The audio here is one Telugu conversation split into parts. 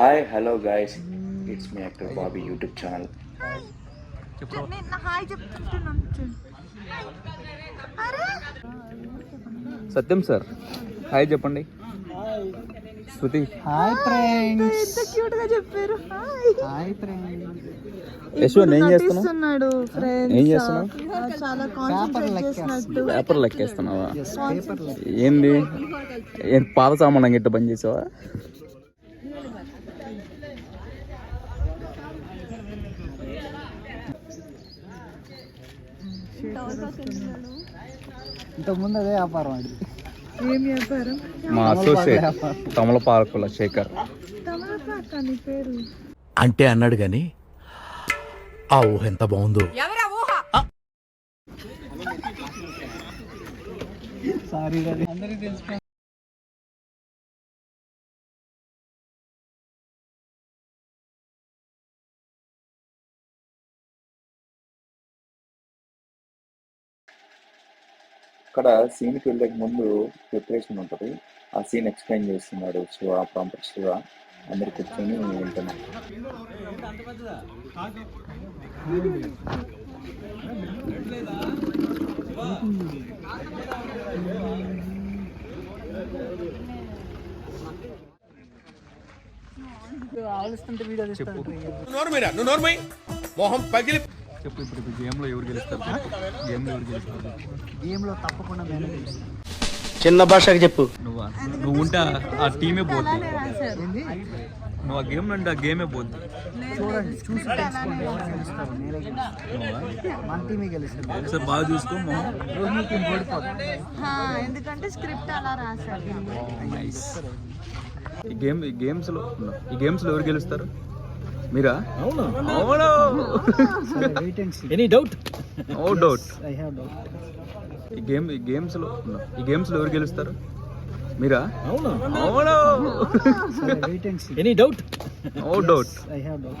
Hi hello guys it's me actor Bobby YouTube channel Satyam sir hi చెప్పండి శృతి హాయ్ ఫ్రెండ్స్ ఎంత క్యూట్గా చెప్పారు హాయ్ హాయ్ ఫ్రెండ్స్ యశ్వంత్ ఏం చేస్తున్నావు నటిస్తున్నాడు ఫ్రెండ్స్ ఏం చేస్తున్నావు చాలా కాన్సంట్రేట్ పేపర్ లెక్కేస్తున్నావా పేపర్ ఏంది ఏం పాత సామాన్ గిట్ట బంద్ చేసావా ఇంతకుముందు అదే వ్యాపారం అది. ఏం వ్యాపారం? మా అసోసియేట్ తమలపాకుల శేఖర్. తమలపాక నీ పేరు. అంటే అన్నాడు గాని ఆ ఊహ ఎంత బాగుందో. సారీ అందరికి తెలిసిపోయింది ఇక్కడ సీన్కి వెళ్ళే ముందు ప్రిపరేషన్ ఉంటుంది. ఆ సీన్ ఎక్స్ప్లెయిన్ చేస్తున్నాడు శివ ప్రాంపర్ శివ. అందరు కూర్చొని వింటున్నాం. ఆలోచిస్తుంటే వీడియో తీస్తాను మొహం పగిలి చెప్పు ఇప్పుడు ఇప్పుడు గేమ్లో ఎవరు గెలుస్తారు గేమ్లో ఎవరు గెలుస్తారు? గేమ్లో తప్పకుండా నేనే. చిన్న భాషకి చెప్పు. నువ్వు? నువ్వు ఉంటే ఆ- టీమే ఏంది? నువ్వు ఆ గేమ్ అంటే ఆ గేమే పోద్ది. చూడండి చూసి తెలుసుకోండి. ఎవరు గెలుస్తారు? నేనే గెలుస్తాను. మన టీమే గెలుస్తుంది ఒకసారి బాగా చూసుకో మొహం రోహిణి టీం ఓడిపోతుంది హా, ఎందుకంటే స్క్రిప్ట్ అలా రాశారు. నైస్ ఈ గేమ్ ఈ గేమ్స్లో ఈ గేమ్స్లో ఎవరు గెలుస్తారు? మీరా? అవునా? Any doubt no doubt I have doubt ఈ గేమ్ ఈ గేమ్స్లో ఈ గేమ్స్లో ఎవరు గెలుస్తారు? మీరా? అవునా? అవును. Any doubt no doubt I have doubt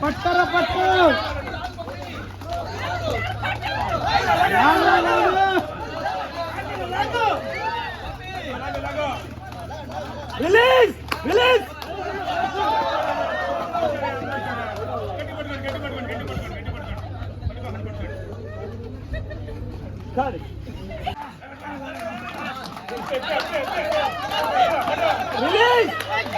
పట్టర పట్టు రిలీజ్ రిలీజ్. రిలీజ్.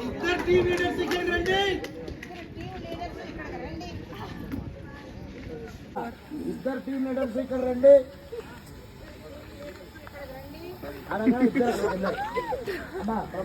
ఇద్దరు టీమ్ లీడర్స్ ఇక్కడ రండి. ఇద్దరు టీమ్ లీడర్స్ ఇక్కడ రండి అనగా ఇద్దరు అక్కడ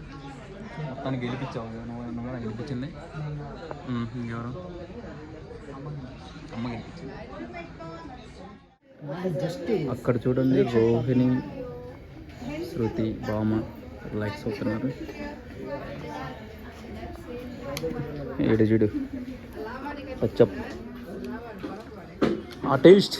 మొత్తానికి గెలిపించావు. నువ్వు నువ్వు గెలిపించింది. ఇంకెవరు అమ్మ గెలిపించింది. అక్కడ చూడండి రోహిణి శృతి బామ లైక్స్ అవుతున్నారు ఏడు చూడు. సచ్చప్ ఆ టేస్ట్